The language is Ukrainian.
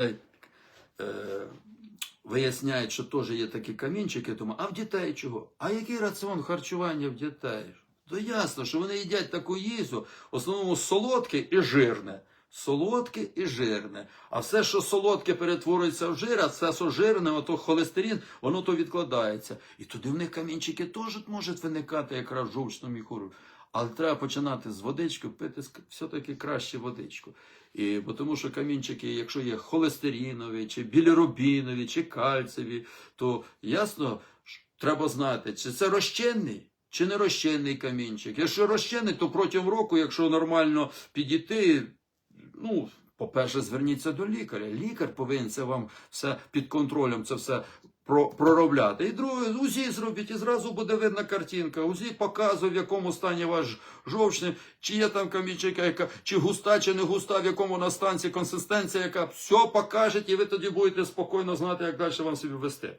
е, виясняють, що теж є такі камінчики, тому, а в дітей чого? А який раціон харчування в дітей? То ясно, що вони їдять таку їжу, в основному солодке і жирне. Солодке і жирне. А все, що солодке перетворюється в жир, а все, що жирне, ото холестерин, воно то відкладається. І туди в них камінчики теж можуть виникати якраз в жовчному міхуру. Але треба починати з водички, пити все-таки краще водичку. І, бо тому що камінчики, якщо є холестеринові, чи білірубінові, чи кальцеві, то ясно, треба знати, чи це розчинний, чи не розчинний камінчик. Якщо розчинний, то протягом року, якщо нормально підійти, ну, по-перше, зверніться до лікаря. Лікар повинен це вам все під контролем, це все проробляти. І друге, УЗІ зробіть, і зразу буде видна картинка. УЗІ показує, в якому стані ваш жовчний, чи є там камінчика, яка, чи густа, чи не густа, в якому вона станції, консистенція, яка все покаже, і ви тоді будете спокійно знати, як далі вам собі вести.